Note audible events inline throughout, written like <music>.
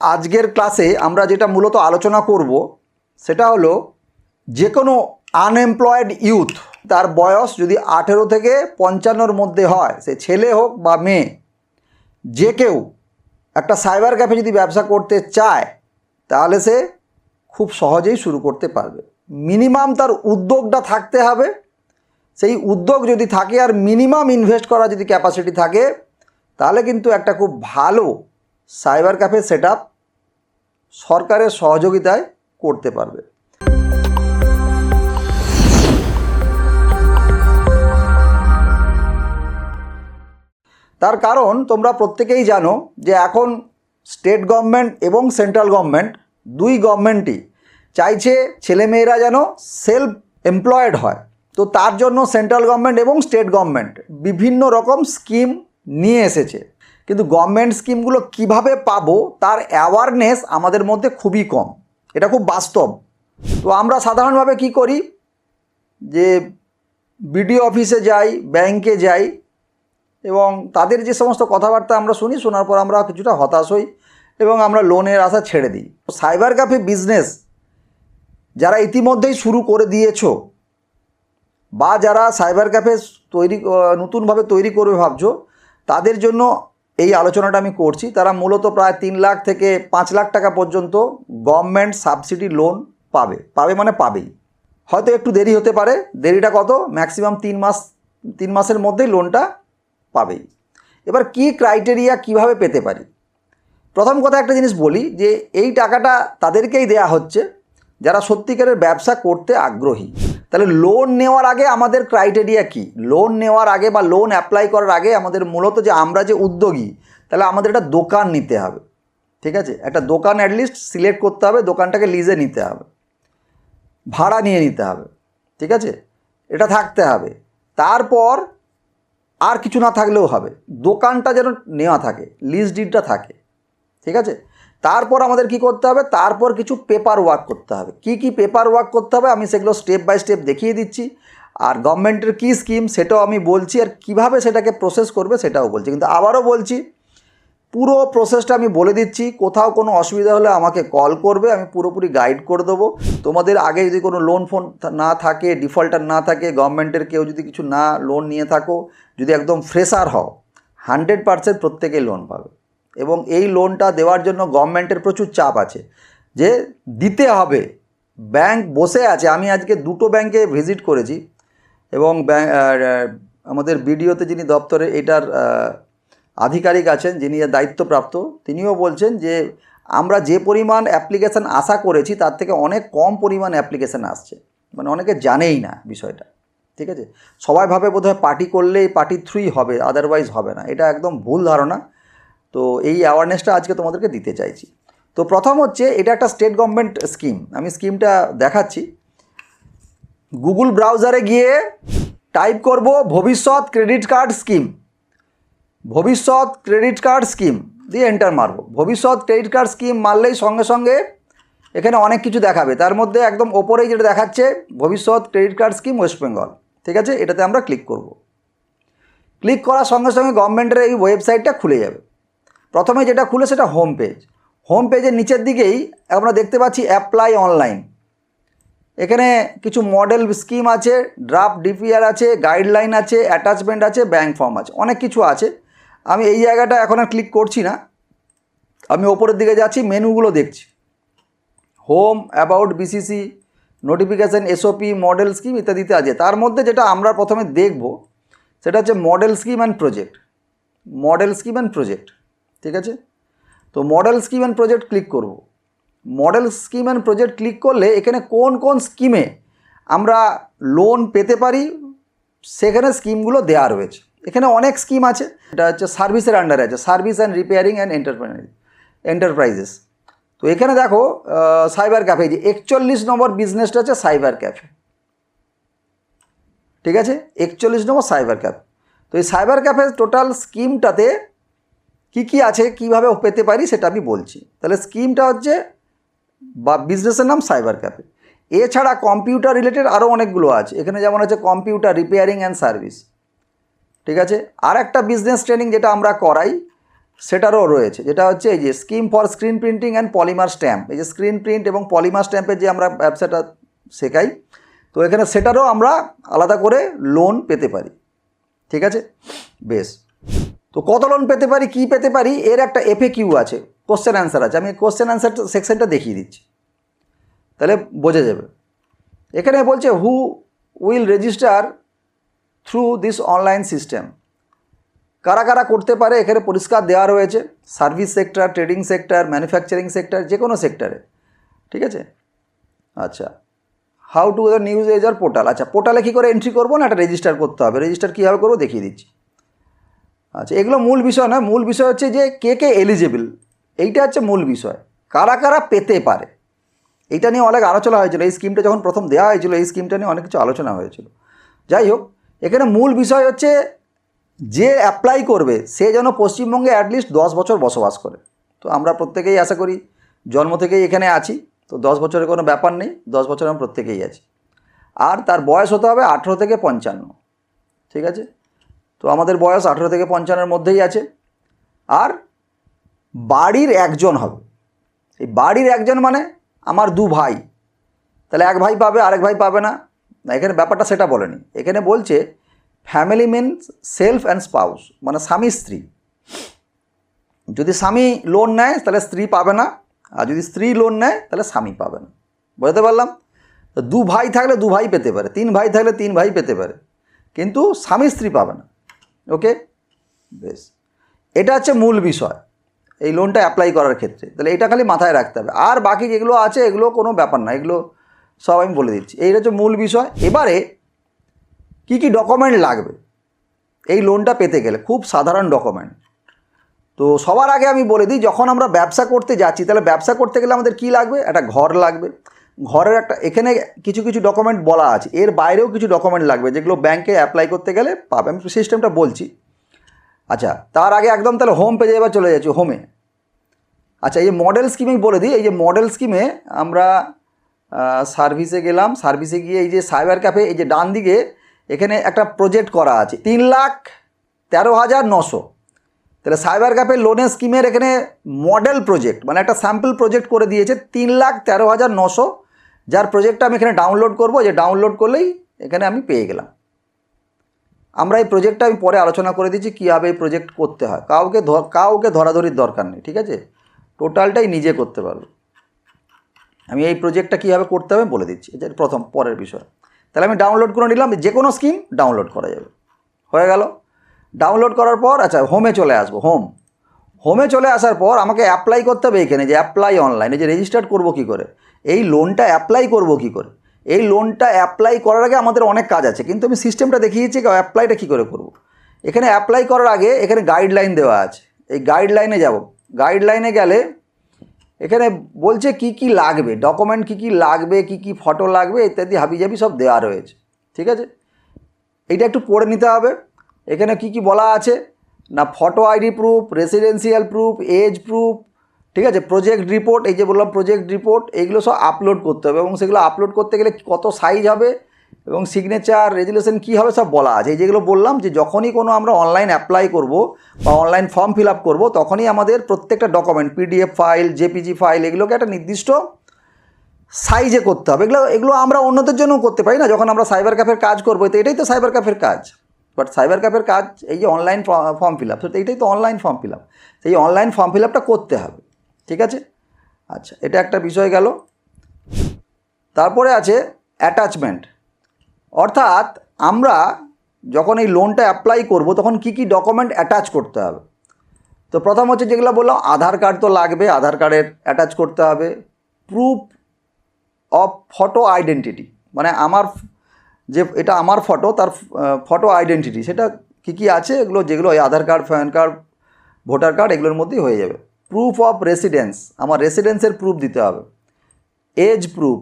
আজকের ক্লাসে আমরা যেটা মূলত আলোচনা করব, সেটা হলো যে কোনো আনএমপ্লয়েড ইউথ, তার বয়স যদি আঠেরো থেকে পঞ্চান্নর মধ্যে হয়, সে ছেলে হোক বা মেয়ে, যে কেউ একটা সাইবার ক্যাফে যদি ব্যবসা করতে চায়, তাহলে সে খুব সহজেই শুরু করতে পারবে। মিনিমাম তার উদ্যোগটা থাকতে হবে। সেই উদ্যোগ যদি থাকে আর মিনিমাম ইনভেস্ট করা যদি ক্যাপাসিটি থাকে, তাহলে কিন্তু একটা খুব ভালো সাইবার ক্যাফে সেট সরকারের সহযোগিতায় করতে পারবে। তার কারণ তোমরা প্রত্যেকেই জানো যে এখন স্টেট গভর্নমেন্ট এবং সেন্ট্রাল গভর্নমেন্ট দুই গভর্নমেন্টই চাইছে ছেলেমেয়েরা যেন সেলফ এমপ্লয়েড হয়। তো তার জন্য সেন্ট্রাল গভর্নমেন্ট এবং স্টেট গভর্নমেন্ট বিভিন্ন রকম স্কিম নিয়ে এসেছে। কিন্তু গভর্নমেন্ট স্কিমগুলো কীভাবে পাবো, তার অ্যাওয়ারনেস আমাদের মধ্যে খুবই কম। এটা খুব বাস্তব। তো আমরা সাধারণভাবে কি করি? যে বিডিও অফিসে যাই ব্যাংকে যাই, এবং তাদের যে সমস্ত কথাবার্তা আমরা শুনি, শোনার পর আমরা কিছুটা হতাশ হই, এবং আমরা লোনের আশা ছেড়ে দিই। সাইবার ক্যাফে বিজনেস যারা ইতিমধ্যেই শুরু করে দিয়েছ, বা যারা সাইবার ক্যাফে তৈরি নতুনভাবে তৈরি করবে ভাবছ, তাদের জন্য এই আলোচনাটা আমি করছি। তারা মূলত প্রায় তিন লাখ থেকে পাঁচ লাখ টাকা পর্যন্ত গভর্নমেন্ট সাবসিডি লোন পাবে। পাবে মানে পাবেই। হয়তো একটু দেরি হতে পারে। দেরিটা কত? ম্যাক্সিমাম তিন মাস, তিন মাসের মধ্যেই লোনটা পাবেই। এবার কি ক্রাইটেরিয়া কীভাবে পেতে পারি? প্রথম কথা একটা জিনিস বলি যে, এই টাকাটা তাদেরকেই দেয়া হচ্ছে যারা সত্যিকারের ব্যবসা করতে আগ্রহী। তাহলে লোন নেওয়ার আগে আমাদের ক্রাইটেরিয়া কি? লোন নেওয়ার আগে বা লোন অ্যাপ্লাই করার আগে আমাদের মূলত যে আমরা যে উদ্যোগী, তাহলে আমাদের একটা দোকান নিতে হবে। ঠিক আছে? একটা দোকান অ্যাটলিস্ট সিলেক্ট করতে হবে, দোকানটাকে লিজে নিতে হবে। ভাড়া নিয়ে নিতে হবে। ঠিক আছে? এটা থাকতে হবে। তারপর আর কিছু না থাকলেও হবে। দোকানটা যেন নেওয়া থাকে লিজ ডিডটা থাকে। ঠিক আছে? তারপর আমাদের কি করতে হবে? তারপর কিছু পেপার ওয়ার্ক করতে হবে। কি কি পেপার ওয়ার্ক করতে হবে? আমি সেগুলো স্টেপ বাই স্টেপ দেখিয়ে দিচ্ছি। আর গভর্নমেন্টের কী স্কিম সেটাও আমি বলছি। আর কীভাবে সেটাকে প্রসেস করবে সেটাও বলছি। কিন্তু আবারও বলছি, পুরো প্রসেসটা আমি বলে দিচ্ছি। কোথাও কোনো অসুবিধা হলে আমাকে কল করবে। আমি পুরোপুরি গাইড করে দেবো। তোমাদের আগে যদি কোনো লোন ফোন না থাকে ডিফল্টার না থাকে গভর্নমেন্টের কেউ যদি কিছু না লোন নিয়ে থাকো, যদি একদম ফ্রেশার হও হান্ড্রেড পার্সেন্ট প্রত্যেকেই লোন পাবে। এবং এই লোনটা দেওয়ার জন্য গভর্নমেন্টের প্রচুর চাপ আছে। যে দিতে হবে। ব্যাংক বসে আছে। আমি আজকে দুটো ব্যাংকে ভিজিট করেছি এবং আমাদের বিডিওতে যিনি দপ্তরে এটার আধিকারিক আছেন, যিনি দায়িত্বপ্রাপ্ত, তিনিও বলছেন যে আমরা যে পরিমাণ অ্যাপ্লিকেশান আশা করেছি, তার থেকে অনেক কম পরিমাণ অ্যাপ্লিকেশান আসছে। মানে অনেকে জানেই না বিষয়টা। ঠিক আছে? সবাই ভাবে বোধহয় পার্টি করলেই পার্টি থ্রুই হবে আদারওয়াইজ হবে না। এটা একদম ভুল ধারণা। তো এই অ্যাওয়ারনেসটা আজকে তোমাদেরকে দিতে চাইছি। তো প্রথম হচ্ছে, এটা একটা স্টেট গভর্নমেন্ট স্কিম আমি স্কিমটা দেখাচ্ছি। গুগল ব্রাউজারে গিয়ে টাইপ করব, Bhabishyat credit card scheme Bhabishyat credit card scheme দিয়ে এন্টার মারবো। ভবিষ্যৎ ক্রেডিট কার্ড স্কিম মারলেই সঙ্গে সঙ্গে এখানে অনেক কিছু দেখাবে। তার মধ্যে একদম ওপরেই যেটা দেখাচ্ছে, Bhabishyat credit card scheme West Bengal ঠিক আছে? এটাতে আমরা ক্লিক করব। ক্লিক করার সঙ্গে সঙ্গে গভর্নমেন্টের এই ওয়েবসাইটটা খুলে যাবে। প্রথমে যেটা খুলে সেটা হোম পেজ হোম পেজের নিচের দিকেই আমরা দেখতে পাচ্ছি অ্যাপ্লাই অনলাইন এখানে কিছু মডেল স্কিম আছে ড্রাফট ডিপিআর আছে গাইডলাইন আছে অ্যাটাচমেন্ট আছে ব্যাঙ্ক ফর্ম আছে, অনেক কিছু আছে। আমি এই জায়গাটা এখন আর ক্লিক করছি না। আমি ওপরের দিকে যাচ্ছি মেনুগুলো দেখছি। Home about BCC notification SOP model scheme ইত্যাদিতে আছে। তার মধ্যে যেটা আমরা প্রথমে দেখব, সেটা হচ্ছে model scheme and project model scheme and project ঠিক আছে? তো model scheme and project click করব। Model scheme and project click করলে এখানে কোন কোন স্কিমে আমরা লোন পেতে পারি, সেখানে স্কিমগুলো দেওয়া রয়েছে। এখানে অনেক স্কিম আছে, এটা হচ্ছে সার্ভিসের আন্ডারে আছে service and repairing and enterprise enterprises তো এখানে দেখো সাইবার ক্যাফে যে একচল্লিশ নম্বর বিজনেসটা হচ্ছে সাইবার ক্যাফে ঠিক আছে? একচল্লিশ নম্বর সাইবার ক্যাফে তো এই সাইবার ক্যাফে টোটাল স্কিমটাতে কি কি আছে, কীভাবে পেতে পারি সেটা আমি বলছি। তাহলে স্কিমটা হচ্ছে বা বিজনেসের নাম সাইবার ক্যাফে এছাড়া কম্পিউটার রিলেটেড আরও অনেকগুলো আছে। এখানে যেমন আছে কম্পিউটার রিপেয়ারিং অ্যান্ড সার্ভিস ঠিক আছে? আর একটা বিজনেস ট্রেনিং যেটা আমরা করাই, সেটারও রয়েছে। যেটা হচ্ছে এই যে scheme for screen printing and polymer stamp এই যে স্ক্রিন প্রিন্ট এবং পলিমার স্ট্যাম্পের যে আমরা ব্যবসাটা শেখাই, তো এখানে সেটারও আমরা আলাদা করে লোন পেতে পারি। ঠিক আছে? বেশ। তো কত লোন পেতে পারি, কি পেতে পারি, এর একটা এফএ কিউ আছে কোশ্চেন অ্যান্সার আছে। আমি কোশ্চেন অ্যান্সার সেকশনটা দেখিয়ে দিচ্ছি। তাহলে বোঝা যাবে। এখানে বলছে who will register through this online system কারা কারা করতে পারে, এখানে পরিষ্কার দেওয়া রয়েছে। Service sector trading sector manufacturing sector যে কোনো সেক্টরে ঠিক আছে? আচ্ছা। How to the news user portal আচ্ছা পোর্টালে কী করে এন্ট্রি করব না, একটা রেজিস্টার করতে হবে? রেজিস্টার কীভাবে করব, দেখিয়ে দিচ্ছি। আচ্ছা এগুলো মূল বিষয় না মূল বিষয় হচ্ছে যে কে কে এলিজেবল এইটা হচ্ছে মূল বিষয়। কারা কারা পেতে পারে? এইটা নিয়ে অনেক আলোচনা হয়েছিল। এই স্কিমটা যখন প্রথম দেওয়া হয়েছিল, এই স্কিমটা নিয়ে অনেক কিছু আলোচনা হয়েছিল। যাই হোক, এখানে মূল বিষয় হচ্ছে যে অ্যাপ্লাই করবে, সে যেন পশ্চিমবঙ্গে অ্যাটলিস্ট দশ বছর বসবাস করে। তো আমরা প্রত্যেকেই আশা করি, জন্ম থেকেই এখানে আছি, তো দশ বছরের কোনো ব্যাপার নেই, দশ বছর আমরা প্রত্যেকেই আছি। আর তার বয়স হতে হবে আঠেরো থেকে পঞ্চান্ন। ঠিক আছে? আমাদের বয়স আঠেরো থেকে পঞ্চান্নের মধ্যেই আছে। আর বাড়ির একজন হবে। এই বাড়ির একজন মানে আমার দু ভাই। তাহলে এক ভাই পাবে, আরেক ভাই পাবে না। এখানে ব্যাপারটা সেটা বলেনি। এখানে বলছে family means self and spouse মানে স্বামী, স্ত্রী। যদি স্বামী লোন নেয়, তাহলে স্ত্রী পাবে না। আর যদি স্ত্রী লোন নেয়, তাহলে স্বামী পাবে না। বুঝতে পারলাম? তো দু ভাই থাকলে দু ভাই পেতে পারে। তিন ভাই থাকলে তিন ভাই পেতে পারে। কিন্তু স্বামী, স্ত্রী পাবে না। ওকে? বেশ। এটা হচ্ছে মূল বিষয়, এই লোনটা অ্যাপ্লাই করার ক্ষেত্রে। তাহলে এটা খালি মাথায় রাখতে হবে। আর বাকি যেগুলো আছে, এগুলো কোনো ব্যাপার না, এগুলো সব আমি বলে দিচ্ছি। এই হচ্ছে মূল বিষয়। এবারে কি কি ডকুমেন্ট লাগবে? এই লোনটা পেতে গেলে খুব সাধারণ ডকুমেন্ট তো সবার আগে আমি বলে দিই, যখন আমরা ব্যবসা করতে যাচ্ছি, তাহলে ব্যবসা করতে গেলে আমাদের কি লাগবে? একটা ঘর লাগবে। ঘরের একটা, এখানে কিছু কিছু ডকুমেন্ট বলা আছে। এর বাইরেও কিছু ডকুমেন্ট লাগবে, যেগুলো ব্যাংকে অ্যাপ্লাই করতে গেলে পাবে। আমি সিস্টেমটা বলছি। আচ্ছা তার আগে একদম তাহলে হোম পেজে এবার চলে যাচ্ছি হোমে আচ্ছা এই যে মডেল স্কিমে বলে দিই, এই যে মডেল স্কিমে আমরা সার্ভিসে গেলাম সার্ভিসে গিয়ে এই যে সাইবার ক্যাফে এই যে ডান দিকে এখানে একটা প্রজেক্ট করা আছে, তিন লাখ তেরো হাজার নশো। তাহলে সাইবার ক্যাফে লোনের স্কিমের এখানে মডেল প্রজেক্ট মানে একটা স্যাম্পল প্রজেক্ট করে দিয়েছে, তিন লাখ তেরো হাজার নশো যার প্রজেক্টটা আমি এখানে ডাউনলোড করব, যে ডাউনলোড করলেই এখানে আমি পেয়ে গেলাম। আমরা এই প্রজেক্টটা আমি পরে আলোচনা করে দিচ্ছি, কীভাবে এই প্রজেক্ট করতে হয়। কাউকে কাউকে ধরাধরির দরকার নেই, ঠিক আছে? টোটালটাই নিজে করতে পারবে। আমি এই প্রজেক্টটা কীভাবে করতে হবে বলে দিচ্ছি। এটা প্রথম, পরের বিষয়। তাহলে আমি ডাউনলোড করে নিলাম, যে কোনো স্কিম ডাউনলোড করা যাবে। হয়ে গেল? ডাউনলোড করার পর আচ্ছা হোমে চলে আসব হোম হোমে চলে আসার পর আমাকে অ্যাপ্লাই করতে হবে এখানে, যে অ্যাপ্লাই অনলাইনে যে রেজিস্টার করব কী করে? এই লোনটা অ্যাপ্লাই করব কী করে? এই লোনটা অ্যাপ্লাই করার আগে আমাদের অনেক কাজ আছে, কিন্তু আমি সিস্টেমটা দেখিয়েছি অ্যাপ্লাইটা কী করে করব। এখানে অ্যাপ্লাই করার আগে এখানে গাইডলাইন দেওয়া আছে, এই গাইডলাইনে যাব। গাইডলাইনে গেলে এখানে বলছে কি কি লাগবে ডকুমেন্ট কি কি লাগবে, কি কি ফটো লাগবে, ইত্যাদি হাবিজাবি সব দেওয়া রয়েছে, ঠিক আছে? এইটা একটু পড়ে নিতে হবে। এখানে কি কি বলা আছে? না photo ID proof residential proof age proof ঠিক আছে? প্রজেক্ট রিপোর্ট এই যে বললাম প্রজেক্ট রিপোর্ট এইগুলো সব আপলোড করতে হবে এবং সেগুলো আপলোড করতে গেলে কত সাইজ হবে এবং সিগনেচার রেজুলেশন কী হবে সব বলা আছে। এই যেগুলো বললাম যে যখনই কোনো আমরা অনলাইন অ্যাপ্লাই করব বা অনলাইন ফর্ম ফিল আপ করব, তখনই আমাদের প্রত্যেকটা document PDF file JPG file এগুলোকে একটা নির্দিষ্ট সাইজে করতে হবে। এগুলো এগুলো আমরা অন্যদের জন্যও করতে পারি না, যখন আমরা সাইবার ক্যাফের কাজ করব, তো এটাই তো সাইবার ক্যাফের কাজ। বাট সাইবার ক্যাফের কাজ, এই যে অনলাইন ফর্ম ফিল আপ তো এইটাই তো অনলাইন ফর্ম ফিল আপ এই অনলাইন ফর্ম ফিল আপটা করতে হবে। ঠিক আছে? আচ্ছা এটা একটা বিষয় গেল। তারপরে আছে অ্যাটাচমেন্ট অর্থাৎ আমরা যখন এই লোনটা অ্যাপ্লাই করব, তখন কি কি ডকুমেন্ট অ্যাটাচ করতে হবে? তো প্রথম হচ্ছে যেগুলো বললাম, আধার কার্ড তো লাগবে, আধার কার্ডের অ্যাটাচ করতে হবে। প্রুফ অফ ফটো আইডেন্টিটি মানে আমার যে, এটা আমার ফটো তার ফটো আইডেন্টিটি সেটা কী কী আছে? এগুলো যেগুলো ওই Aadhaar card PAN card voter card এগুলোর মধ্যেই হয়ে যাবে। প্রুফ অফ রেসিডেন্স আমার রেসিডেন্সের প্রুফ দিতে হবে। Age proof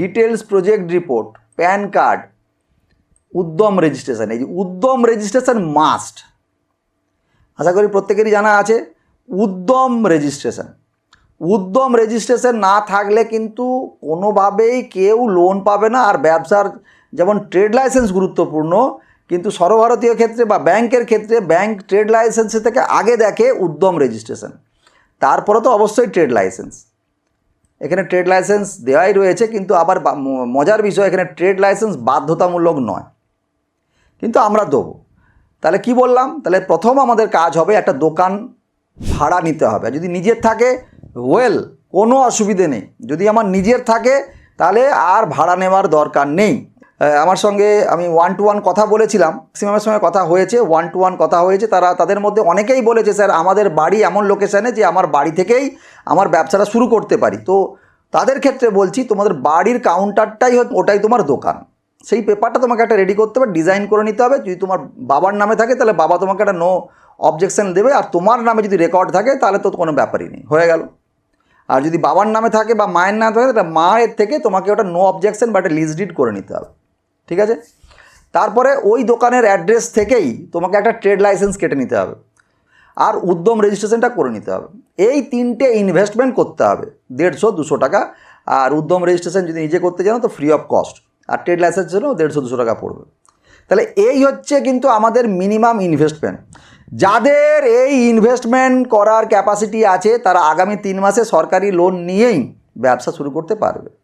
details project report PAN card Udyam registration এই যে উদ্যম রেজিস্ট্রেশন মাস্ট আশা করি প্রত্যেকেরই জানা আছে, উদ্যম রেজিস্ট্রেশন উদ্যম রেজিস্ট্রেশন না থাকলে কিন্তু কোনোভাবেই কেউ লোন পাবে না, আর ব্যবসার যেমন ট্রেড লাইসেন্স গুরুত্বপূর্ণ, কিন্তু সর্বভারতীয় ক্ষেত্রে বা ব্যাংকের ক্ষেত্রে ব্যাংক ট্রেড লাইসেন্সের থেকে আগে দেখে উদ্যম রেজিস্ট্রেশন তারপরে তো অবশ্যই ট্রেড লাইসেন্স এখানে ট্রেড লাইসেন্স দেওয়াই রয়েছে, কিন্তু আবার মজার বিষয়, এখানে ট্রেড লাইসেন্স বাধ্যতামূলক নয়। কিন্তু আমরা দেবো। তাহলে কি বললাম? তাহলে প্রথম আমাদের কাজ হবে একটা দোকান ভাড়া নিতে হবে। যদি নিজের থাকে ওয়েল কোনো অসুবিধে নেই। যদি আমার নিজের থাকে, তাহলে আর ভাড়া নেওয়ার দরকার নেই। আমার সঙ্গে আমি ওয়ান টু ওয়ান কথা বলেছিলাম ম্যাক্সিমামের সঙ্গে কথা হয়েছে ওয়ান টু ওয়ান কথা হয়েছে, তারা তাদের মধ্যে অনেকেই বলেছে, স্যার, আমাদের বাড়ি এমন লোকেশানে যে আমার বাড়ি থেকেই আমার ব্যবসাটা শুরু করতে পারি। তো তাদের ক্ষেত্রে বলছি, তোমাদের বাড়ির কাউন্টারটাই ওটাই তোমার দোকান। সেই পেপারটা তোমাকে একটা রেডি করতে হবে ডিজাইন করে নিতে হবে। যদি তোমার বাবার নামে থাকে, তাহলে বাবা তোমাকে একটা নো অবজেকশন দেবে। আর তোমার নামে যদি রেকর্ড থাকে, তাহলে তো কোনো ব্যাপারই নেই। হয়ে গেল। আর যদি বাবার নামে থাকে বা মায়ের নামে থাকে, তাহলে মায়ের থেকে তোমাকে ওটা নো অবজেকশন বা একটা লিজ ডিড করে নিতে হবে। ঠিক আছে? তারপরে ওই দোকানের অ্যাড্রেস থেকেই তোমাকে একটা ট্রেড লাইসেন্স কেটে নিতে হবে। আর উদ্যম রেজিস্ট্রেশনটা করে নিতে হবে। এই তিনটে ইনভেস্টমেন্ট করতে হবে। দেড়শো দুশো টাকা। আর উদ্যম রেজিস্ট্রেশন যদি নিজে করতে জানো তো ফ্রি অফ কস্ট আর ট্রেড লাইসেন্স জন্য দেড়শো দুশো টাকা পড়বে। তাহলে এই হচ্ছে কিন্তু আমাদের মিনিমাম ইনভেস্টমেন্ট যাদের এই ইনভেস্টমেন্ট করার ক্যাপাসিটি আছে, তারা আগামী তিন মাসে সরকারি লোন নিয়েই ব্যবসা শুরু করতে পারবে।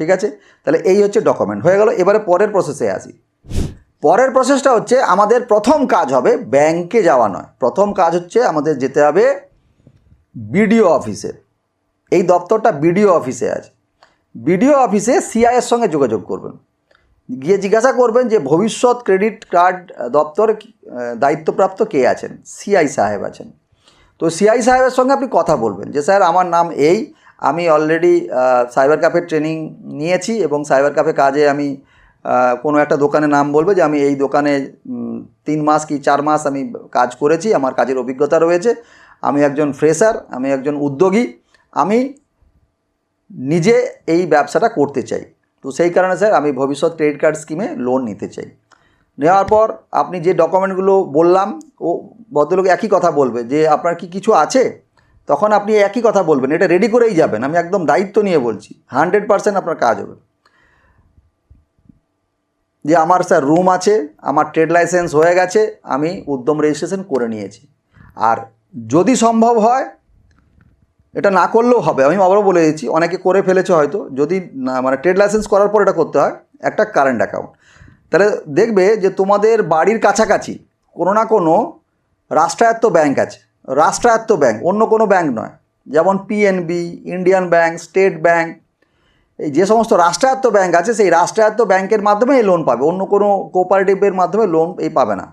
ঠিক আছে? তাহলে এই হচ্ছে ডকুমেন্ট হয়ে গেল, এবারে পরের প্রসেসে আসি। পরের প্রসেসটা হচ্ছে আমাদের প্রথম কাজ হবে ব্যাংকে যাওয়া নয়। প্রথম কাজ হচ্ছে আমাদের যেতে হবে বিডিও অফিসে এই দপ্তরটা বিডিও অফিসে আছে। বিডিও অফিসে সিআইয়ের সঙ্গে যোগাযোগ করবেন। গিয়ে জিজ্ঞাসা করবেন যে ভবিষ্যৎ ক্রেডিট কার্ড দপ্তর দায়িত্বপ্রাপ্ত কে আছেন? সিআই সাহেব আছেন। তো সিআই সাহেবের সঙ্গে আপনি কথা বলবেন যে, স্যার, আমার নাম এই আমি অলরেডি সাইবার ক্যাফের ট্রেনিং নিয়েছি এবং সাইবার ক্যাফে কাজে আমি কোনো একটা দোকানের নাম বলব যে আমি এই দোকানে তিন মাস কি চার মাস আমি কাজ করেছি, আমার কাজের অভিজ্ঞতা রয়েছে। আমি একজন ফ্রেশার আমি একজন উদ্যোগী, আমি নিজে এই ব্যবসাটা করতে চাই। তো সেই কারণে স্যার আমি ভবিষ্যৎ ক্রেডিট কার্ড স্কিমে লোন নিতে চাই। নেওয়ার পর আপনি যে ডকুমেন্টগুলো বললাম, ও ভদ্রলোক একই কথা বলবে যে আপনার কি কিছু আছে? তখন আপনি একই কথা বলবেন, এটা রেডি করেই যাবেন, আমি একদম দায়িত্ব নিয়ে বলছি হান্ড্রেড পার্সেন্ট আপনার কাজ হবে। যে আমার স্যার রুম আছে, আমার ট্রেড লাইসেন্স হয়ে গেছে, আমি উদ্যম রেজিস্ট্রেশন করে নিয়েছি। আর যদি সম্ভব হয়, এটা না করলেও হবে, আমি আবারও বলে দিচ্ছি, অনেকে করে ফেলেছে হয়তো, যদি না মানে ট্রেড লাইসেন্স করার পর এটা করতে হয়, একটা কারেন্ট অ্যাকাউন্ট তাহলে দেখবে যে তোমাদের বাড়ির কাছাকাছি কোনো না কোনো রাষ্ট্রায়ত্ত ব্যাংক আছে। রাষ্ট্রায়ত্ত ব্যাংক, অন্য কোনো ব্যাংক নয়। যেমন PNB Indian Bank State Bank এই যে সমস্ত রাষ্ট্রায়ত্ত ব্যাংক আছে, সেই রাষ্ট্রায়ত্ত ব্যাংকের মাধ্যমে এই লোন পাবে। অন্য কোনো কোঅপারেটিভের মাধ্যমে লোন এই পাবে না।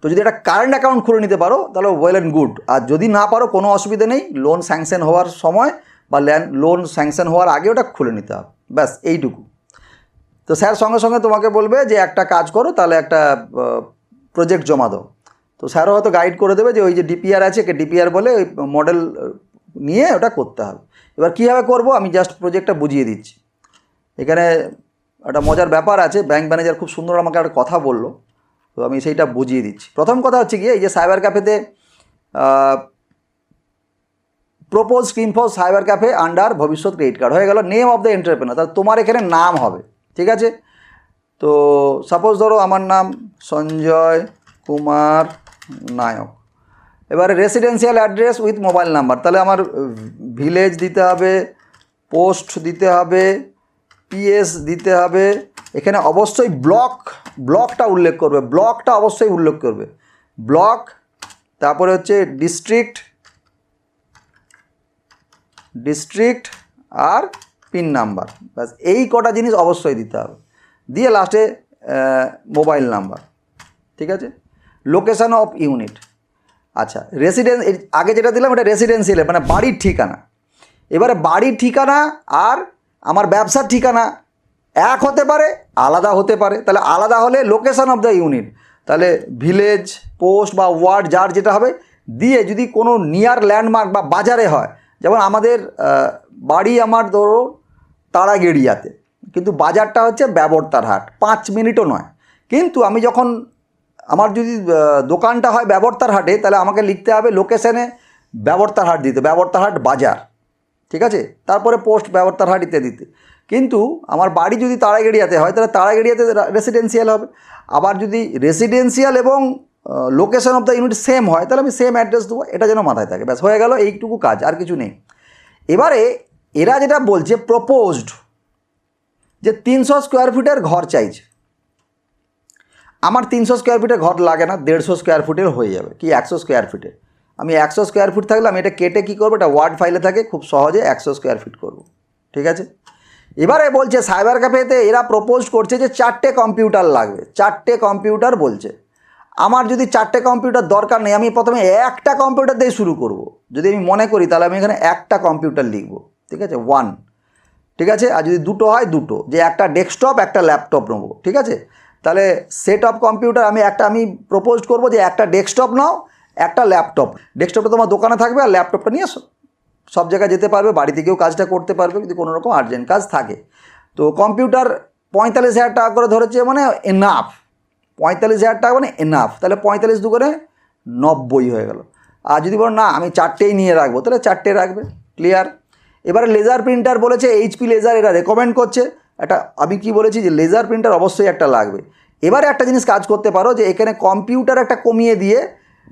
তো যদি একটা কারেন্ট অ্যাকাউন্ট খুলে নিতে পারো, তাহলে ওয়েল অ্যান্ড গুড আর যদি না পারো, কোনো অসুবিধা নেই। লোন স্যাংশন হওয়ার সময় বা লোন স্যাংশন হওয়ার আগে ওটা খুলে নিতে হবে। ব্যাস, এইটুকু। তো স্যার সঙ্গে সঙ্গে তোমাকে বলবে যে একটা কাজ করো, তাহলে একটা প্রজেক্ট জমা দাও। তো স্যারও হয়তো গাইড করে দেবে যে ওই যে ডিপিআর আছে ডিপিআর বলে ওই মডেল নিয়ে ওটা করতে হবে। এবার কীভাবে করব? আমি জাস্ট প্রজেক্টটা বুঝিয়ে দিচ্ছি। এখানে একটা মজার ব্যাপার আছে ব্যাংক ম্যানেজার খুব সুন্দর আমাকে একটা কথা বলল, তো আমি সেইটা বুঝিয়ে দিচ্ছি। প্রথম কথা হচ্ছে গিয়ে, এই যে সাইবার ক্যাফেতে propose scheme for cyber cafe under Bhabishyat credit card হয়ে গেল নেম অফ দ্য এন্টারপ্রেনার তাহলে তোমার এখানে নাম হবে, ঠিক আছে? তো সাপোজ ধরো আমার নাম সঞ্জয় কুমার নায়ক। এবারে residential address with mobile number তাহলে আমার ভিলেজ দিতে হবে পোস্ট দিতে হবে পিএস দিতে হবে। এখানে অবশ্যই ব্লক ব্লকটা উল্লেখ করবে। ব্লকটা অবশ্যই উল্লেখ করবে। ব্লক তারপরে হচ্ছে ডিস্ট্রিক্ট ডিস্ট্রিক্ট আর পিন নাম্বার ব্যাস, এই কটা জিনিস অবশ্যই দিতে হবে। দিয়ে লাস্টে মোবাইল নাম্বার ঠিক আছে? লোকেশান অফ ইউনিট আচ্ছা রেসিডেন্স আগে যেটা দিলাম এটা রেসিডেন্সিয়াল মানে বাড়ির ঠিকানা। এবারে বাড়ির ঠিকানা আর আমার ব্যবসার ঠিকানা এক হতে পারে, আলাদা হতে পারে। তাহলে আলাদা হলে লোকেশান অফ দ্য ইউনিট তাহলে ভিলেজ পোস্ট বা ওয়ার্ড যার যেটা হবে, দিয়ে যদি কোনো নিয়ার ল্যান্ডমার্ক বা বাজারে হয়, যেমন আমাদের বাড়ি আমার ধরো তারাগেড়িয়াতে। কিন্তু বাজারটা হচ্ছে ব্যবর্তার হাট পাঁচ মিনিটও নয়। কিন্তু আমি যখন আমার যদি দোকানটা হয় ব্যবর্তার হাটে, তাহলে আমাকে লিখতে হবে লোকেশনে ব্যবর্তার হাট দিতে, ব্যবর্তার হাট বাজার, ঠিক আছে? তারপরে পোস্ট ব্যবহার হাট ইত্যাদিতে কিন্তু আমার বাড়ি যদি তারাগেড়িয়াতে হয়, তাহলে তারাগেড়িয়াতে রেসিডেন্সিয়াল হবে। আবার যদি রেসিডেন্সিয়াল এবং location of the unit same হয়, তাহলে আমি সেম অ্যাড্রেস দেবো, এটা যেন মাথায় থাকে। ব্যাস, হয়ে গেল, এইটুকু কাজ, আর কিছু নেই। এবারে, এরা যেটা বলছে প্রপোজড যে তিনশো স্কোয়ার ফিটের ঘর চাইছে। আমার তিনশো স্কোয়ার ফিটের ঘর লাগে না, দেড়শো স্কোয়ার ফুটের হয়ে যাবে। কি একশো স্কোয়ার ফিটের আমি একশো স্কোয়ার ফিট থাকলে আমি এটা কেটে কী করব? এটা ওয়ার্ড ফাইলে থাকে, খুব সহজে একশো স্কোয়ার ফিট করব। ঠিক আছে? এবারে বলছে সাইবার ক্যাফেতে এরা প্রপোজ করছে যে চারটে কম্পিউটার লাগবে। চারটে কম্পিউটার বলছে। আমার যদি চারটে কম্পিউটার দরকার নেই, আমি প্রথমে একটা কম্পিউটার দিয়ে শুরু করব। যদি আমি মনে করি, তাহলে আমি এখানে একটা কম্পিউটার লিখব। ঠিক আছে? ওয়ান ঠিক আছে? আর যদি দুটো হয়, দুটো। যে একটা ডেস্কটপ একটা ল্যাপটপ নেব। ঠিক আছে? তাহলে সেট অফ কম্পিউটার আমি একটা, আমি প্রপোজ করব যে একটা ডেস্কটপ নাও, একটা ল্যাপটপ ডেস্কটপটা তোমার দোকানে থাকবে আর ল্যাপটপটা নিয়ে সব জায়গায় যেতে পারবে বাড়ি থেকেও কাজটা করতে পারবে, যদি কোনো রকম আর্জেন্ট কাজ থাকে। তো কম্পিউটার পঁয়তাল্লিশ হাজার টাকা করে ধরেছে মানে এনাফ পঁয়তাল্লিশ হাজার টাকা মানে এনাফ তাহলে পঁয়তাল্লিশ দু করে নব্বই হয়ে গেল। আর যদি বলো না, আমি চারটেই নিয়ে রাখব, তাহলে চারটে রাখবে। ক্লিয়ার এবারে লেজার প্রিন্টার বলেছে এইচপি লেজার এরা রেকমেন্ড করছে। একটা, আমি কি বলেছি যে লেজার প্রিন্টার অবশ্যই একটা লাগবে। এবারে একটা জিনিস কাজ করতে পারো যে এখানে কম্পিউটার একটা কমিয়ে দিয়ে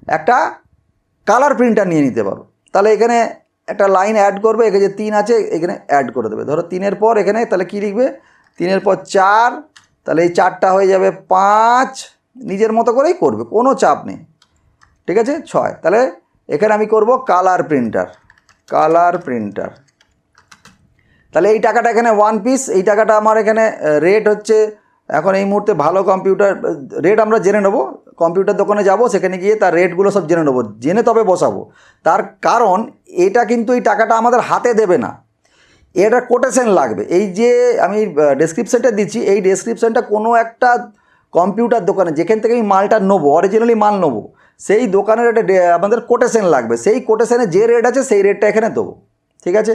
একটা কালার প্রিন্টার নিয়ে নিতে পারো। তাহলে এখানে একটা লাইন অ্যাড করবে, এখানে যে তিন আছে, এখানে অ্যাড করে দেবে। ধরো তিনের পর এখানে তাহলে কী লিখবে? তিনের পর চার, তাহলে এই চারটা হয়ে যাবে পাঁচ। নিজের মতো করেই করবে, কোনো চাপ নেই। ঠিক আছে? ছয়। তাহলে এখানে আমি করব কালার প্রিন্টার কালার প্রিন্টার তাহলে এই টাকাটা এখানে ওয়ান পিস এই টাকাটা আমার এখানে রেট হচ্ছে, এখন এই মুহূর্তে ভালো কম্পিউটার রেট আমরা জেনে নেব। কম্পিউটার দোকানে যাব, সেখানে গিয়ে তার রেটগুলো সব জেনে নেব। জেনে তবে বসাবো। তার কারণ, এটা কিন্তু এই টাকাটা আমাদের হাতে দেবে না। এটা কোটেশন লাগবে। এই যে আমি ডেসক্রিপশানটা দিচ্ছি, এই ডেসক্রিপশানটা কোনো একটা কম্পিউটার দোকানে, যেখান থেকে আমি মালটা নেব অরিজিনালি মাল নেব, সেই দোকানের একটা, আমাদের কোটেশন লাগবে। সেই কোটেশনে যে রেট আছে, সেই রেটটা এখানে দেবো। ঠিক আছে?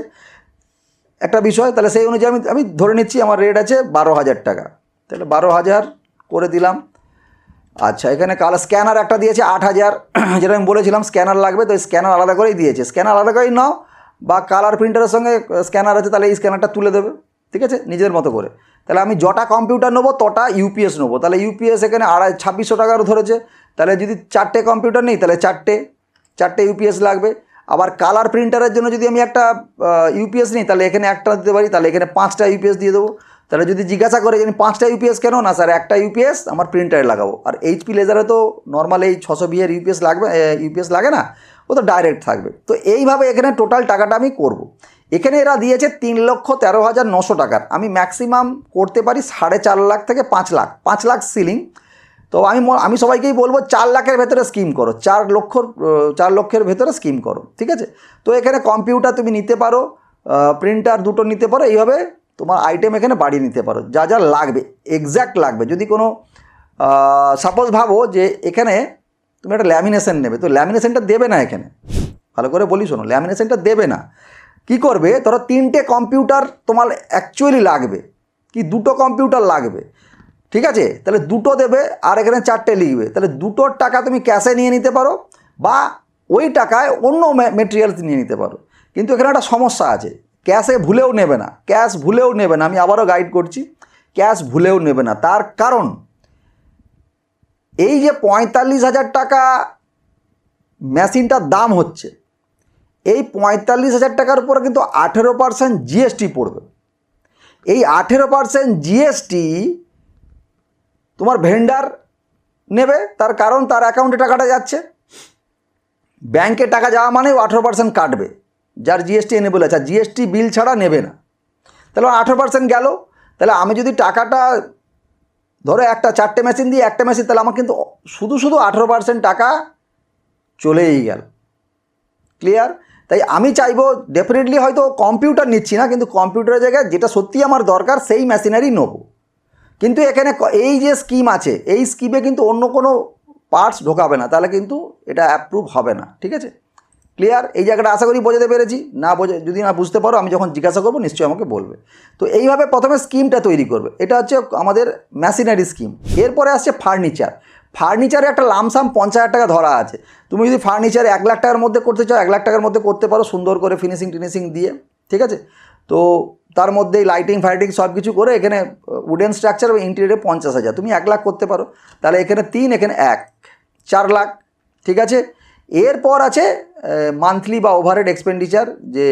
একটা বিষয়, তাহলে সেই অনুযায়ী আমি আমি ধরে নিচ্ছি আমার রেট আছে বারো হাজার টাকা। তাহলে বারো হাজার করে দিলাম। আচ্ছা এখানে কালার স্ক্যানার একটা দিয়েছে আট হাজার। <clears throat> যেটা আমি বলেছিলাম স্ক্যানার লাগবে, তো স্ক্যানার আলাদা করেই দিয়েছে। স্ক্যানার আলাদা করেই নাও, বা কালার প্রিন্টারের সঙ্গে স্ক্যানার আছে, তাহলে এই স্ক্যানারটা তুলে দেবে, ঠিক আছে? নিজের মতো করে। তাহলে আমি যটা কম্পিউটার নেব, তটা ইউপিএস নেব। তাহলে ইউপিএস এখানে আড়াই, ছাব্বিশশো টাকার ধরেছে। তাহলে যদি চারটে কম্পিউটার নেই, তাহলে চারটে চারটে ইউপিএস লাগবে। আবার কালার প্রিন্টারের জন্য যদি আমি একটা ইউপিএস নিই, তাহলে এখানে একটা দিতে পারি, তাহলে এখানে পাঁচটা ইউপিএস দিয়ে দেবো। তাহলে যদি জিজ্ঞাসা করে যে পাঁচটা ইউপিএস কেন? না স্যার একটা ইউপিএস আমার প্রিন্টারে লাগাবো। আর এইচপি লেজারে তো নর্মাল এই ছশো বিয়ের ইউপিএস লাগবে ইউপিএস লাগে না, ও তো ডাইরেক্ট থাকবে। তো এইভাবে এখানে টোটাল টাকাটা আমি করব। এখানে এরা দিয়েছে তিন লক্ষ তেরো হাজার নশো টাকার। আমি ম্যাক্সিমাম করতে পারি সাড়ে চার লাখ থেকে পাঁচ লাখ। পাঁচ লাখ সিলিং তো আমি আমি সবাইকেই বলব চার লাখের ভেতরে স্কিম করো। চার লক্ষ চার লক্ষের ভেতরে স্কিম করো, ঠিক আছে? তো এখানে কম্পিউটার তুমি নিতে পারো প্রিন্টার দুটো নিতে পারো, এইভাবে তোমার আইটেম এখানে বাড়িয়ে নিতে পারো, যা যা লাগবে এক্স্যাক্ট লাগবে। যদি কোনো সাপোজ ভাবো যে এখানে তুমি একটা ল্যামিনেশন নেবে, তো ল্যামিনেশনটা দেবে না এখানে। ভালো করে বলি শোনো ল্যামিনেশনটা দেবে না। কি করবে? ধরো তিনটে কম্পিউটার তোমার অ্যাকচুয়ালি লাগবে, কি দুটো কম্পিউটার লাগবে। ঠিক আছে? তাহলে দুটো দেবে আর এখানে চারটে লিখবে। তাহলে দুটোর টাকা তুমি ক্যাশে নিয়ে নিতে পারো বা ওই টাকায় অন্য মেটেরিয়ালস নিয়ে নিতে পারো। কিন্তু এখানে একটা সমস্যা আছে। ক্যাশে ভুলেও নেবে না। ক্যাশ ভুলেও নেবে না। আমি আবারও গাইড করছি। ক্যাশ ভুলেও নেবে না। তার কারণ এই যে পঁয়তাল্লিশ হাজার টাকা মেশিনটার দাম হচ্ছে, এই পঁয়তাল্লিশ হাজার টাকার উপরে কিন্তু আঠেরো পার্সেন্ট জিএসটি পড়বে। এই আঠেরো পার্সেন্ট জিএসটি তোমার ভেন্ডার নেবে, তার কারণ তার অ্যাকাউন্টে টাকাটা যাচ্ছে। ব্যাংকে টাকা যাওয়া মানেও আঠেরো পার্সেন্ট কাটবে। যার জিএসটি এনেবল আছে, আর জিএসটি বিল ছাড়া নেবে না। তাহলে আঠেরো পার্সেন্ট গেল। তাহলে আমি যদি টাকাটা, ধরো একটা চারটে মেশিন দিয়ে একটা মেশিন তাহলে আমার কিন্তু শুধু শুধু আঠেরো পার্সেন্ট টাকা চলেই গেল। ক্লিয়ার তাই আমি চাইব ডেফিনেটলি হয়তো কম্পিউটার নিচ্ছি না, কিন্তু কম্পিউটারের জায়গায় যেটা সত্যি আমার দরকার, সেই মেশিনারি নেব। কিন্তু এখানে এই যে স্কিম আছে, এই স্কিমে কিন্তু অন্য কোনো পার্টস ঢোকাবে না, তাহলে কিন্তু এটা অ্যাপ্রুভ হবে না, ঠিক আছে? ক্লিয়ার এই জায়গাটা আশা করি বোঝাতে পেরেছি। না বোঝে, যদি না বুঝতে পারো, আমি যখন জিজ্ঞাসা করব, নিশ্চয়ই আমাকে বলবে। তো এইভাবে প্রথমে স্কিমটা তৈরি করবে। এটা হচ্ছে আমাদের মেশিনারি স্কিম এরপরে আসছে ফার্নিচার ফার্নিচারে একটা লামসাম পঞ্চাশ হাজার টাকা ধরা আছে। তুমি যদি ফার্নিচার এক লাখ টাকার মধ্যে করতে চাও, এক লাখ টাকার মধ্যে করতে পারো সুন্দর করে ফিনিশিং টিনিশিং দিয়ে, ঠিক আছে? তো তার মধ্যে লাইটিং ফাইটিং সব কিছু করে এখানে উডেন স্ট্রাকচার এবং ইন্টেরিয়ারে পঞ্চাশ হাজার। তুমি এক লাখ করতে পারো। তাহলে এখানে তিন, এখানে এক, চার লাখ, ঠিক আছে? এরপর আছে মান্থলি বা ওভারহেড এক্সপেন্ডিচার যে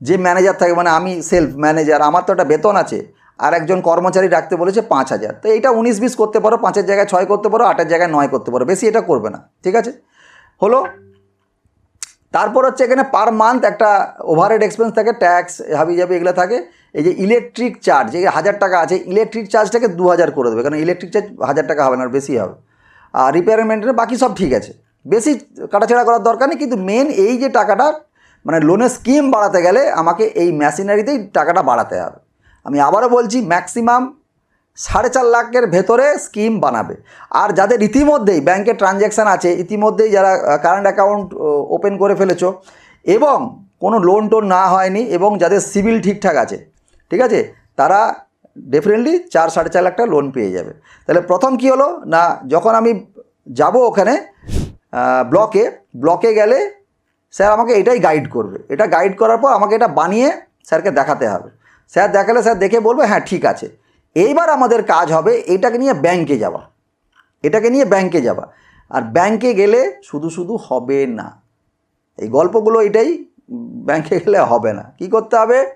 যে ম্যানেজার থাকে মানে আমি সেলফ ম্যানেজার আমার তো একটা বেতন আছে, আর একজন কর্মচারী রাখতে বলেছে পাঁচ হাজার। তো এইটা উনিশ বিশ করতে পারো, পাঁচের জায়গায় ছয় করতে পারো, আটের জায়গায় নয় করতে পারো, বেশি এটা করবে না, ঠিক আছে? হলো তারপর হচ্ছে এখানে পার মান্থ একটা ওভারহেড এক্সপেন্স থাকে ট্যাক্স হাবি জাবি এগুলো থাকে। এই যে ইলেকট্রিক চার্জ এই হাজার টাকা আছে ইলেকট্রিক চার্জটাকে দু হাজার করে দেবে, কারণ ইলেকট্রিক চার্জ হাজার টাকা হবে না, আর বেশি হবে। আর রিপেয়ার বাকি সব ঠিক আছে। বেশি কাটাছেড়া করার দরকার নেই, কিন্তু মেন এই যে টাকাটা মানে লোনের স্কিম বাড়াতে গেলে আমাকে এই মেশিনারিতেই টাকাটা বাড়াতে হবে। আমি আবারও বলছি ম্যাক্সিমাম সাড়ে চার লাখের ভেতরে স্কিম বানাবে। আর যাদের ইতিমধ্যেই ব্যাংকে ট্রানজ্যাকশান আছে, ইতিমধ্যেই যারা কারেন্ট অ্যাকাউন্ট ওপেন করে ফেলেছো, এবং কোনো লোন টোন না হয়নি, এবং যাদের সিভিল ঠিকঠাক আছে, ঠিক আছে? তারা ডেফিনেটলি চার, সাড়ে চার লাখ টাকা লোন পেয়ে যাবে। তাহলে প্রথম কি হলো? না, যখন আমি যাব ওখানে ব্লকে ব্লকে গেলে স্যার আমাকে এটাই গাইড করবে। এটা গাইড করার পর আমাকে এটা বানিয়ে স্যারকে দেখাতে হবে। স্যার দেখালে স্যার দেখে বলবে হ্যাঁ ঠিক আছে। এইবার আমাদের কাজ হবে এটাকে নিয়ে ব্যাংকে যাওয়া। এটাকে নিয়ে ব্যাংকে যাওয়া। আর ব্যাংকে গেলে শুধু শুধু হবে না। এই গল্পগুলো এটাই ব্যাংকে গেলে হবে না। কি করতে হবে?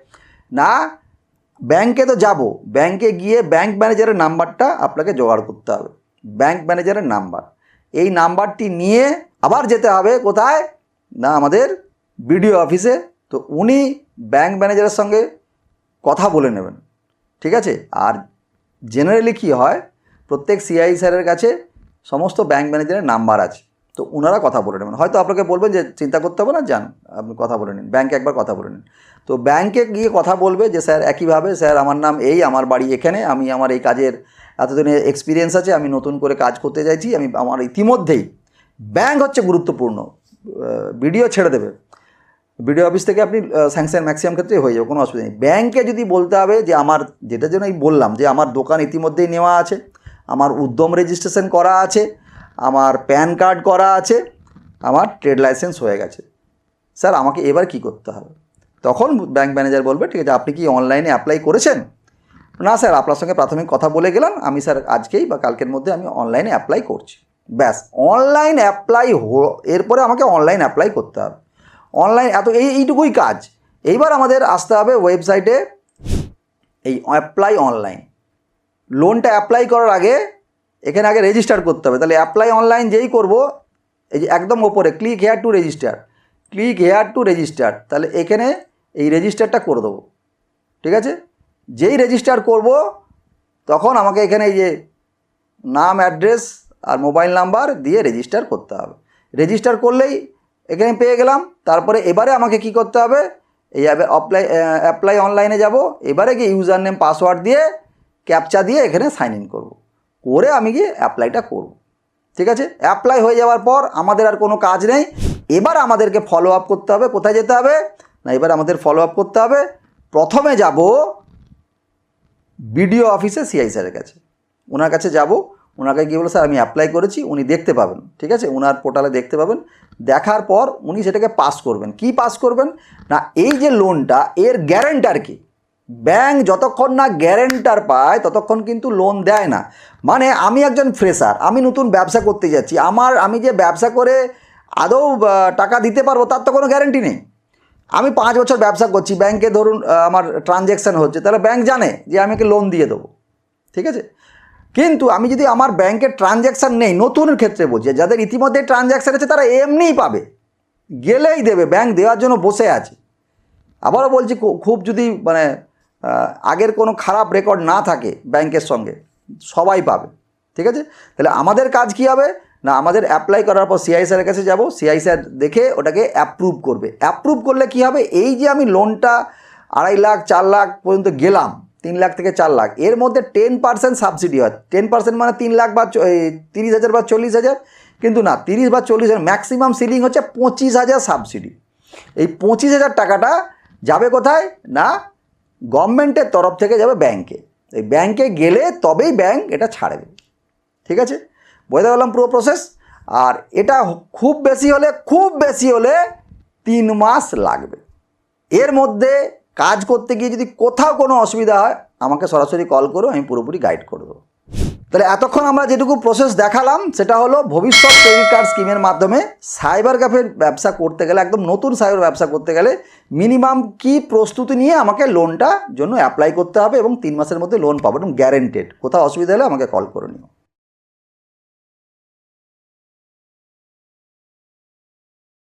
না ব্যাংকে তো যাব। ব্যাংকে গিয়ে ব্যাংক ম্যানেজারের নাম্বারটা আপনাকে জোগাড় করতে হবে। ব্যাংক ম্যানেজারের নাম্বার এই নাম্বারটি নিয়ে আবার যেতে হবে কোথায়? না, আমাদের বিডিও অফিসে তো উনি ব্যাংক ম্যানেজারের সঙ্গে কথা বলে নেবেন। ঠিক আছে? আর জেনারেলি কী হয়? প্রত্যেক সিআই স্যারের কাছে সমস্ত ব্যাংক ম্যানেজারের নাম্বার আছে। তো ওনারা কথা বলে নেবেন। হয়তো আপনাকে বলবেন যে, চিন্তা করতে হবে না, যান। আপনি কথা বলে নিন। ব্যাংকে একবার কথা বলে নিন। তো ব্যাংকে গিয়ে কথা বলবে যে, স্যার, একইভাবে, স্যার, আমার নাম এই, আমার বাড়ি এখানে। আমি আমার এই কাজের এতদিনের এক্সপিরিয়েন্স আছে। আমি নতুন করে কাজ করতে চাইছি। আমি, আমার ইতিমধ্যেই ব্যাংক হচ্ছে গুরুত্বপূর্ণ। ভিডিও ছেড়ে দেবে। বিডিও অফিস থেকে আপনি স্যাংশন ম্যাক্সিমাম ক্ষেত্রে হয়ে যাবে, কোনো অসুবিধা নেই। ব্যাংকে যদি বলতে হবে যে আমার, যেটার জন্য আমি বললাম যে আমার দোকান ইতিমধ্যেই নেওয়া আছে, আমার উদ্যম রেজিস্ট্রেশন করা আছে, আমার প্যান কার্ড করা আছে, আমার ট্রেড লাইসেন্স হয়ে গেছে। স্যার, আমাকে এবার কি করতে হবে? তখন ব্যাংক ম্যানেজার বলবে, ঠিক আছে, আপনি কি অনলাইনে অ্যাপ্লাই করেছেন? না স্যার, আপনার সঙ্গে প্রাথমিক কথা বলে গেলাম, আমি স্যার আজকেই বা কালকের মধ্যে আমি অনলাইনে অ্যাপ্লাই করছি। ব্যাস, অনলাইন অ্যাপ্লাই হো, এরপরে আমাকে অনলাইন অ্যাপ্লাই করতে হবে। অনলাইন এত, এই, এইটুকুই কাজ। এইবার আমাদের আসতে হবে ওয়েবসাইটে এই অ্যাপ্লাই অনলাইন লোনটা অ্যাপ্লাই করার আগে, এখানে আগে রেজিস্টার করতে হবে। তাহলে অ্যাপ্লাই অনলাইন যেই করব, এই যে একদম ওপরে click here to register click here to register তাহলে এখানে এই রেজিস্টারটা করে দেবো। ঠিক আছে? যেই রেজিস্টার করব, তখন আমাকে এখানে এই যে নাম অ্যাড্রেস আর মোবাইল নাম্বার দিয়ে রেজিস্টার করতে হবে। রেজিস্টার করলেই এখানে পেয়ে গেলাম। তারপরে এবারে আমাকে কি করতে হবে? এই অ্যাপ্লাই অ্যাপ্লাই অনলাইনে যাব। এবারে গিয়ে ইউজার নেম পাসওয়ার্ড দিয়ে ক্যাপচা দিয়ে এখানে সাইন ইন করব। করে আমি গিয়ে অ্যাপ্লাইটা করব। ঠিক আছে? অ্যাপ্লাই হয়ে যাওয়ার পর আমাদের আর কোনো কাজ নেই। এবার আমাদেরকে ফলো আপ করতে হবে। কোথায় যেতে হবে? না, এবার আমাদের ফলো আপ করতে হবে। প্রথমে যাব বিডিও অফিসে সিআই স্যারের কাছে। ওনার কাছে যাব। ওনাকে গিয়ে বলো স্যার, আমি অ্যাপ্লাই করেছি, উনি দেখতে পাবেন। ঠিক আছে? ওনার পোর্টালে দেখতে পাবেন। দেখার পর উনি সেটাকে পাস করবেন। কি পাস করবেন? না, এই যে লোনটা এর গ্যারেন্টার কি? ব্যাংক যতক্ষণ না গ্যারেন্টার পায়, ততক্ষণ কিন্তু লোন দেয় না। মানে আমি একজন ফ্রেশার আমি নতুন ব্যবসা করতে যাচ্ছি। আমার, আমি যে ব্যবসা করে আদৌ টাকা দিতে পারব, তার তো কোনো গ্যারেন্টি নেই। আমি পাঁচ বছর ব্যবসা করছি ব্যাংকে ধরুন আমার ট্রানজ্যাকশান হচ্ছে, তাহলে ব্যাংক জানে যে আমি লোন দিয়ে দেবো। ঠিক আছে? কিন্তু আমি যদি আমার ব্যাংকের ট্রানজ্যাকশান নেই, নতুনের ক্ষেত্রে বলছি, যাদের ইতিমধ্যে ট্রানজ্যাকশান আছে তারা এমনিই পাবে। গেলেই দেবে ব্যাংক দেওয়ার জন্য বসে আছে। আবারও বলছি খুব যদি মানে আগের কোনো খারাপ রেকর্ড না থাকে ব্যাংকের সঙ্গে, সবাই পাবে। ঠিক আছে? তাহলে আমাদের কাজ কী হবে? না, আমাদের অ্যাপ্লাই করার পর সিআই স্যারের কাছে যাব। সিআই স্যার দেখে ওটাকে অ্যাপ্রুভ করবে। অ্যাপ্রুভ করলে কী হবে? এই যে আমি লোনটা আড়াই লাখ, চার লাখ পর্যন্ত গেলাম তিন লাখ থেকে চার লাখ। এর মধ্যে টেন পার্সেন্ট সাবসিডি হয়। টেন পার্সেন্ট মানে তিন লাখ বা তিরিশ হাজার বা চল্লিশ হাজার। কিন্তু না, তিরিশ বা চল্লিশ হাজার ম্যাক্সিমাম সিলিং হচ্ছে পঁচিশ হাজার সাবসিডি এই পঁচিশ হাজার টাকাটা যাবে কোথায়? না গভর্নমেন্টের তরফ থেকে যাবে ব্যাংকে এই ব্যাংকে গেলে তবেই ব্যাংক এটা ছাড়বে। ঠিক আছে? বোঝাতে পারলাম পুরো প্রসেস আর এটা খুব বেশি হলে, খুব বেশি হলে তিন মাস লাগবে। এর মধ্যে কাজ করতে গিয়ে যদি কোথাও কোনো অসুবিধা হয়, আমাকে সরাসরি কল করো, আমি পুরোপুরি গাইড করে দেবো। তাহলে এতক্ষণ আমরা যেটুকু প্রসেস দেখালাম, সেটা হলো ভবিষ্যৎ ক্রেডিট কার্ড স্কিমের মাধ্যমে সাইবার ক্যাফের ব্যবসা করতে গেলে, একদম নতুন সাইবার ব্যবসা করতে গেলে মিনিমাম কি প্রস্তুতি নিয়ে আমাকে লোনটা জন্য অ্যাপ্লাই করতে হবে এবং তিন মাসের মধ্যে লোন পাবো এবং গ্যারেন্টেড কোথাও অসুবিধা হলে আমাকে কল করে নিও।